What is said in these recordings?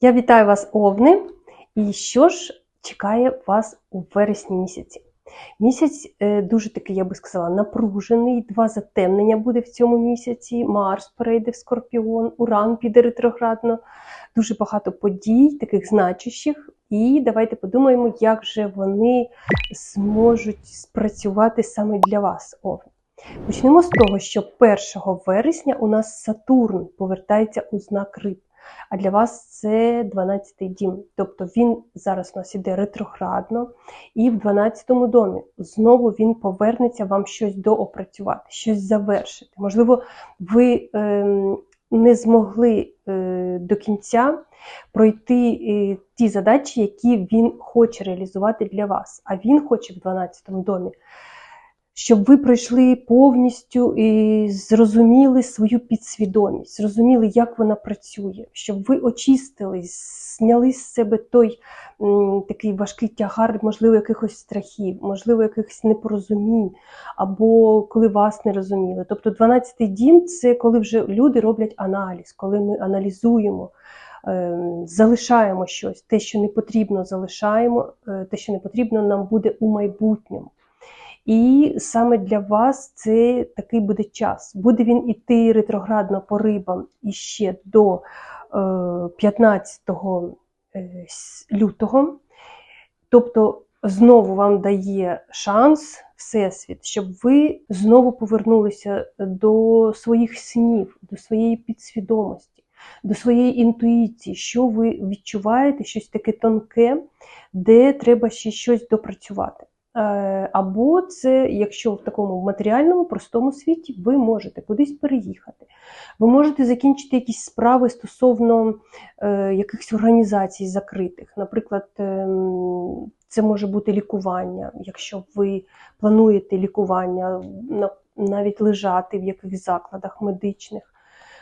Я вітаю вас, Овни! І що ж чекає вас у вересні місяці? Місяць е, дуже такий, я би сказала, напружений. Два затемнення буде в цьому місяці. Марс перейде в Скорпіон, Уран піде ретроградно. Дуже багато подій, таких значущих. І давайте подумаємо, як же вони зможуть спрацювати саме для вас, Овни. Почнемо з того, що 1 вересня у нас Сатурн повертається у знак риб. А для вас це 12-й дім. Тобто він зараз у нас іде ретроградно, і в 12-му домі знову він повернеться вам щось доопрацювати, щось завершити. Можливо, ви е, не змогли е, до кінця пройти е, ті задачі, які він хоче реалізувати для вас. А він хоче в 12-му домі щоб ви пройшли повністю і зрозуміли свою підсвідомість, зрозуміли, як вона працює, щоб ви очистили, зняли з себе той м, такий важкий тягар, можливо, якихось страхів, можливо, якихось непорозумінь, або коли вас не розуміли. Тобто 12-й дім це коли вже люди роблять аналіз, коли ми аналізуємо. ем, Залишаємо щось, те, що не потрібно, залишаємо, е, те, що не потрібно, нам буде у майбутньому. І саме для вас це такий буде час. Буде він іти ретроградно по рибам іще до 15 е, лютого. Тобто, знову вам дає шанс Всесвіт, щоб ви знову повернулися до своїх снів, до своєї підсвідомості, до своєї інтуїції, що ви відчуваєте, щось таке тонке, де треба ще щось допрацювати. Е, або це, якщо в такому матеріальному, простому світі, ви можете кудись переїхати, ви можете закінчити якісь справи стосовно е, якихось організацій закритих. Наприклад, е, це може бути лікування, якщо ви плануєте лікування, навіть лежати в якихось закладах медичних.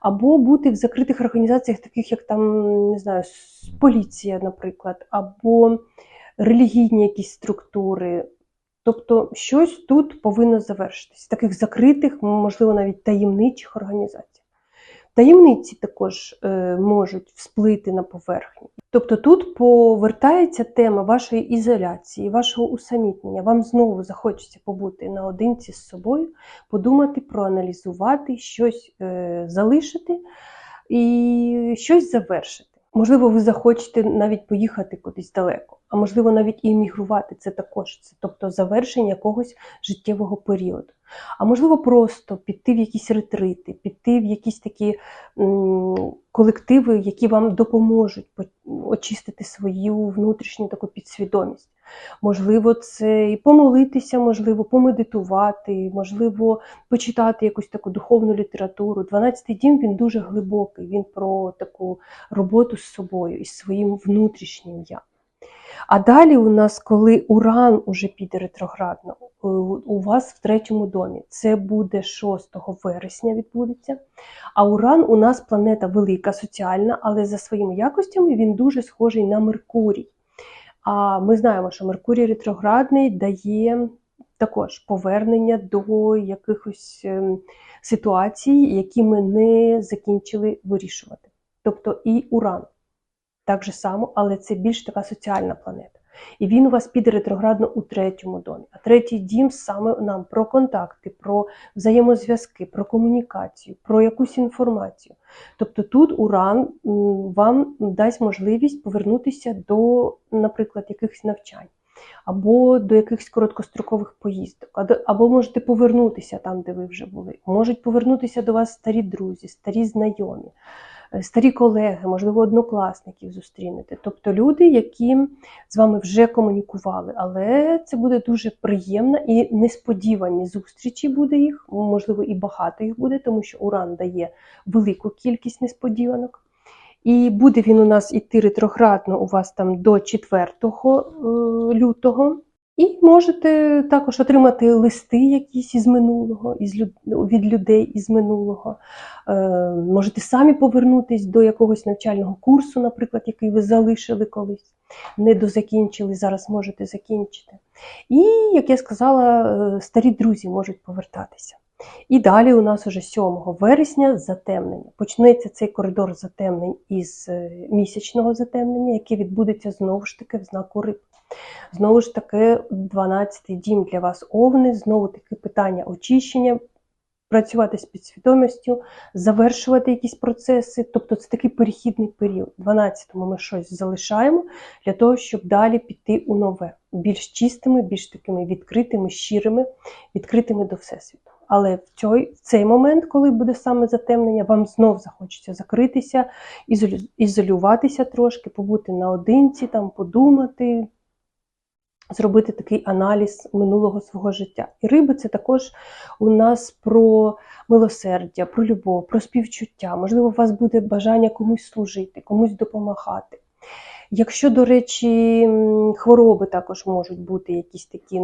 Або бути в закритих організаціях, таких як там, не знаю, поліція, наприклад, або релігійні якісь структури. Тобто щось тут повинно завершитись, таких закритих, можливо, навіть таємничих організацій. Таємниці також е, можуть всплити на поверхню. Тобто тут повертається тема вашої ізоляції, вашого усамітнення. Вам знову захочеться побути наодинці з собою, подумати, проаналізувати, щось е, залишити і щось завершити. Можливо, ви захочете навіть поїхати кудись далеко, а можливо, навіть і емігрувати. Це також це, тобто завершення якогось життєвого періоду. А можливо, просто піти в якісь ретрити, піти в якісь такі колективи, які вам допоможуть очистити свою внутрішню таку підсвідомість. Можливо, це і помолитися, можливо, помедитувати, можливо, почитати якусь таку духовну літературу. 12-й дім він дуже глибокий, він про таку роботу з собою і своїм внутрішнім я. А далі у нас, коли Уран уже піде ретроградно, е, у вас в третьому домі, це буде 6 вересня відбудеться. А Уран у нас планета велика, соціальна, але за своїми якостями він дуже схожий на Меркурій. А ми знаємо, що Меркурій ретроградний дає також повернення до якихось ем, ситуацій, які ми не закінчили вирішувати. Тобто і Уран так же само, але це більш така соціальна планета. І він у вас піде ретроградно у третьому домі. А третій дім саме нам про контакти, про взаємозв'язки, про комунікацію, про якусь інформацію. Тобто тут Уран вам дасть можливість повернутися до, наприклад, якихось навчань. Або до якихось короткострокових поїздок, або можете повернутися там, де ви вже були. Можуть повернутися до вас старі друзі, старі знайомі. Е, старі колеги, можливо, однокласників зустрінете. Тобто люди, які з вами вже комунікували, але це буде дуже приємна і несподівані зустрічі буде їх, можливо, і багато їх буде, тому що Уран дає велику кількість несподіванок. І буде він у нас іти ретроградно у вас там до 4 е, лютого. І можете також отримати листи якісь із минулого, із від людей із минулого. Е, Можете самі повернутися до якогось навчального курсу, наприклад, який ви залишили колись, не дозакінчили, зараз можете закінчити. І, як я сказала, е, старі друзі можуть повертатися. І далі у нас уже 7 вересня затемнення. Почнеться цей коридор затемнень із е, місячного затемнення, яке відбудеться знову ж таки в знаку риб. Знову ж таки, 12-й дім для вас овни, знову таки питання очищення, працювати з підсвідомістю, завершувати якісь процеси. Тобто це такий перехідний період. 12-му ми щось залишаємо для того, щоб далі піти у нове, більш чистими, більш такими відкритими, щирими, відкритими до Всесвіту. Але в цей, в цей момент, коли буде саме затемнення, вам знов захочеться закритися, ізолюватися трошки, побути наодинці, там, подумати, зробити такий аналіз минулого свого життя. І риби це також у нас про милосердя, про любов, про співчуття. Можливо, у вас буде бажання комусь служити, комусь допомагати. Якщо, до речі, хвороби також можуть бути якісь такі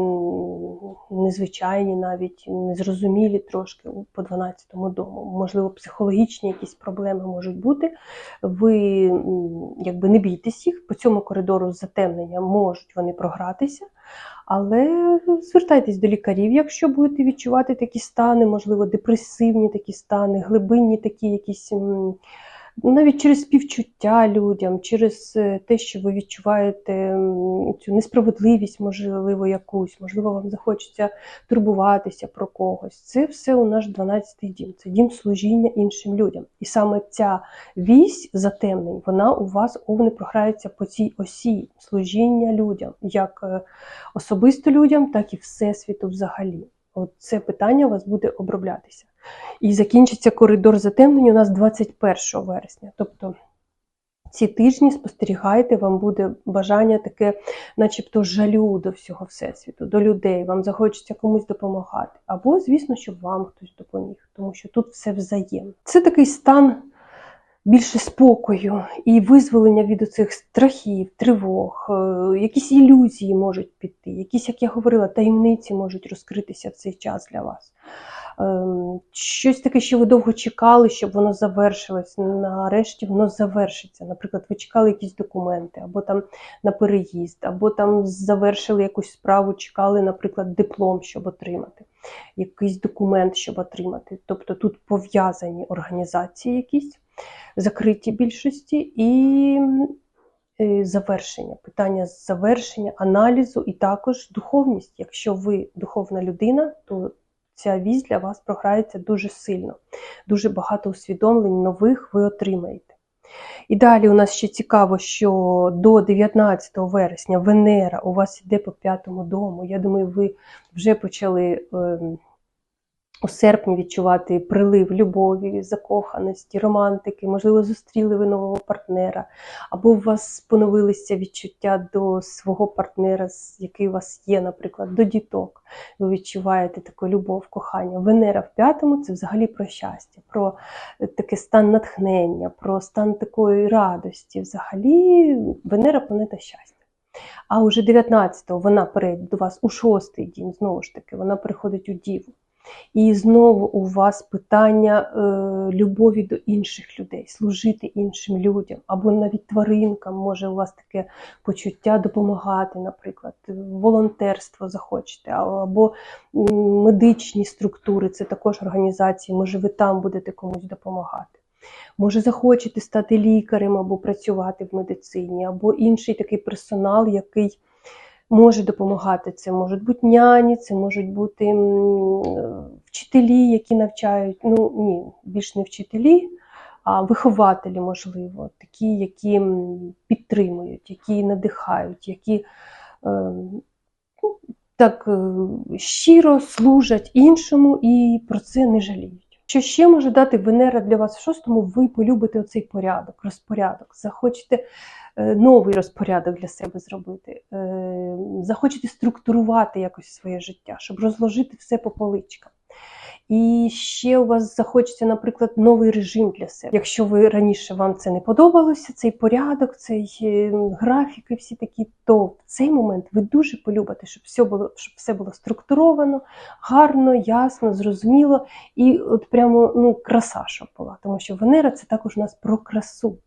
незвичайні, навіть незрозумілі трошки по 12-му дому, можливо, психологічні якісь проблеми можуть бути. Ви якби не бійтесь їх, по цьому коридору затемнення можуть вони програтися, але звертайтесь до лікарів, якщо будете відчувати такі стани, можливо, депресивні такі стани, глибинні такі якісь. Навіть через співчуття людям, через е, те, що ви відчуваєте цю несправедливість, можливо, якусь, можливо, вам захочеться турбуватися про когось. Це все у наш 12-й дім. Це дім служіння іншим людям. І саме ця вісь затемнень, вона у вас овни програється по цій осі служіння людям, як е, особисто людям, так і всесвіту взагалі. От це питання у вас буде оброблятися. І закінчиться коридор затемнення у нас 21 вересня. Тобто ці тижні спостерігайте, вам буде бажання таке, начебто, жалю до всього всесвіту, до людей, вам захочеться комусь допомагати. Або, звісно, щоб вам хтось допоміг, тому що тут все взаємно. Це такий стан більше спокою і визволення від оцих страхів, тривог, е, якісь ілюзії можуть піти, якісь, як я говорила, таємниці можуть розкритися в цей час для вас. Ем, Щось таке, що ви довго чекали, щоб воно завершилось. Нарешті воно завершиться. Наприклад, ви чекали якісь документи, або там на переїзд, або там завершили якусь справу, чекали, наприклад, диплом, щоб отримати, якийсь документ, щоб отримати. Тобто тут пов'язані організації якісь закриті більшості і е, завершення, питання завершення, аналізу і також духовність. Якщо ви духовна людина, то ця вісь для вас програється дуже сильно. Дуже багато усвідомлень нових ви отримаєте. І далі у нас ще цікаво, що до 19 вересня Венера у вас йде по п'ятому дому. Я думаю, ви вже почали ем, у серпні відчувати прилив любові, закоханості, романтики, можливо, зустріли ви нового партнера, або у вас поновилися відчуття до свого партнера, який у вас є, наприклад, до діток. Ви відчуваєте таку любов, кохання. Венера в п'ятому це взагалі про щастя, про е, такий стан натхнення, про стан такої радості. Взагалі, Венера планета щастя. А уже 19-го вона перейде до вас у шостий дім, знову ж таки, вона приходить у Діву. І знову у вас питання е, любові до інших людей, служити іншим людям, або навіть тваринкам може у вас таке почуття допомагати, наприклад, волонтерство захочете, або медичні структури, це також організації, може ви там будете комусь допомагати. Може, захочете стати лікарем або працювати в медицині, або інший такий персонал, який може допомагати. Це можуть бути няні, це можуть бути вчителі, які навчають. Ну ні, більш не вчителі, а вихователі, можливо, такі, які підтримують, які надихають, які е, ну, так е, щиро служать іншому і про це не жаліють. Що ще може дати Венера для вас в шостому? Ви полюбите оцей порядок, розпорядок, захочете е, новий розпорядок для себе зробити, е, захочете структурувати якось своє життя, щоб розложити все по поличкам. І ще у вас захочеться, наприклад, новий режим для себе. Якщо ви раніше вам це не подобалося, цей порядок, цей е, графіки, всі такі, то в цей момент ви дуже полюбите, щоб все було, щоб все було структуровано, гарно, ясно, зрозуміло, і от прямо ну, краса, щоб була. Тому що Венера це також у нас про красу.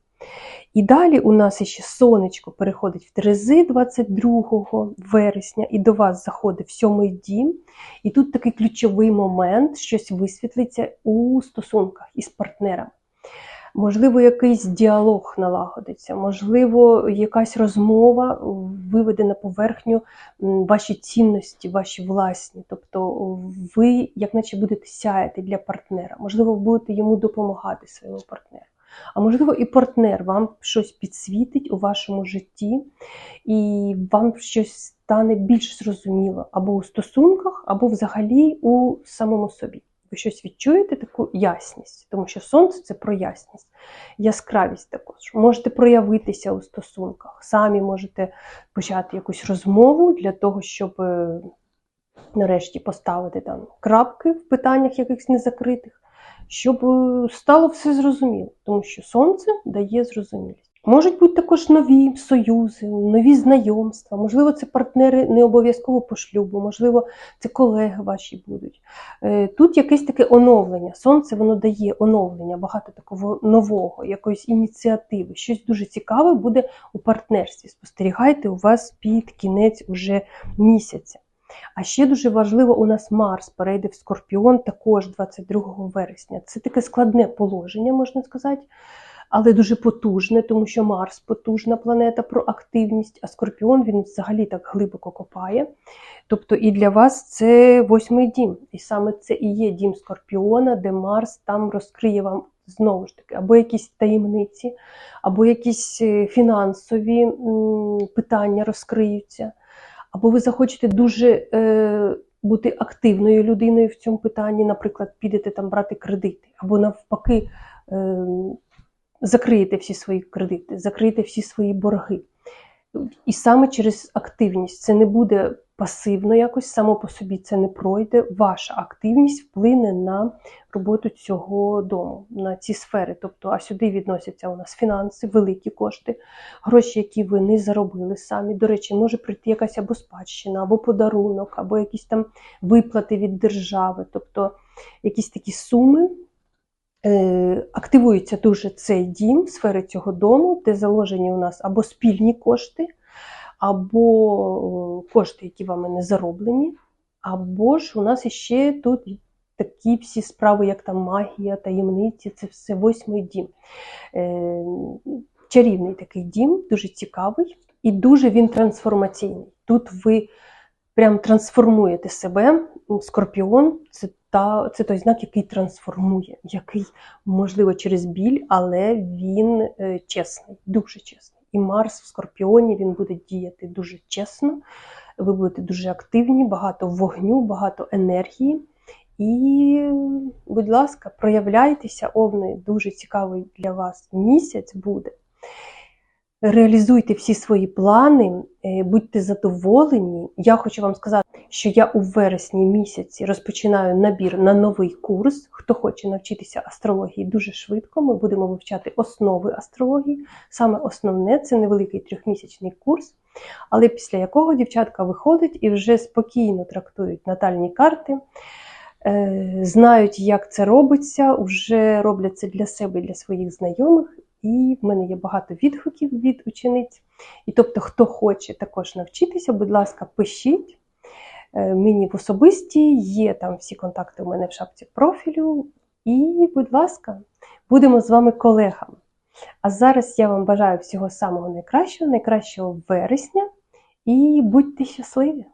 І далі у нас ще сонечко переходить в Терези 22 вересня, і до вас заходить в сьомий дім. І тут такий ключовий момент, щось висвітлиться у стосунках із партнерами. Можливо, якийсь діалог налагодиться, можливо, якась розмова виведе на поверхню ваші цінності, ваші власні. Тобто ви, як наче будете сяяти для партнера, можливо, будете йому допомагати своєму партнеру. А можливо, і партнер вам щось підсвітить у вашому житті, і вам щось стане більш зрозуміло або у стосунках, або взагалі у самому собі. Ви щось відчуєте таку ясність, тому що сонце це про ясність, яскравість також. Можете проявитися у стосунках, самі можете почати якусь розмову для того, щоб е, нарешті поставити там крапки в питаннях якихось незакритих, щоб е, стало все зрозуміло, тому що сонце дає зрозумілість. Можуть бути також нові союзи, нові знайомства. Можливо, це партнери не обов'язково по шлюбу, можливо, це колеги ваші будуть. Е, Тут якесь таке оновлення. Сонце воно дає оновлення, багато такого нового, якоїсь ініціативи. Щось дуже цікаве буде у партнерстві. Спостерігайте у вас під кінець уже місяця. А ще дуже важливо, у нас Марс перейде в Скорпіон також 22 вересня. Це таке складне положення, можна сказати, але дуже потужне, тому що Марс потужна планета про активність, а Скорпіон він взагалі так глибоко копає. Тобто і для вас це восьмий дім. І саме це і є дім Скорпіона, де Марс там розкриє вам знову ж таки або якісь таємниці, або якісь е, фінансові питання розкриються або ви захочете дуже е, бути активною людиною в цьому питанні, наприклад, підете там брати кредити, або навпаки, е, закриєте всі свої кредити, закриєте всі свої борги. І саме через активність це не буде пасивно якось, само по собі це не пройде. Ваша активність вплине на роботу цього дому, на ці сфери. Тобто, а сюди відносяться у нас фінанси, великі кошти, гроші, які ви не заробили самі. До речі, може прийти якась або спадщина, або подарунок, або якісь там виплати від держави, тобто якісь такі суми. Е, Активується дуже цей дім, сфери цього дому, де заложені у нас або спільні кошти, або кошти, які вами не зароблені, або ж у нас ще тут такі всі справи, як там магія, таємниці, це все восьмий дім. Е, Чарівний такий дім, дуже цікавий і дуже він трансформаційний. Тут ви прям трансформуєте себе. Скорпіон це та це той знак, який трансформує, який, можливо, через біль, але він е, чесний, дуже чесний. І Марс в Скорпіоні він буде діяти дуже чесно, ви будете дуже активні, багато вогню, багато енергії. І, будь ласка, проявляйтеся, овни, дуже цікавий для вас місяць буде. Реалізуйте всі свої плани, е, будьте задоволені. Я хочу вам сказати, що я у вересні місяці розпочинаю набір на новий курс. Хто хоче навчитися астрології дуже швидко, ми будемо вивчати основи астрології. Саме основне це невеликий трьохмісячний курс, але після якого дівчатка виходить і вже спокійно трактують натальні карти. Е, знають, як це робиться, вже роблять це для себе і для своїх знайомих. І в мене є багато відгуків від учениць. І тобто, хто хоче також навчитися, будь ласка, пишіть е, мені в особисті, є там всі контакти у мене в шапці профілю. І, будь ласка, будемо з вами колегами. А зараз я вам бажаю всього самого найкращого, найкращого вересня і будьте щасливі!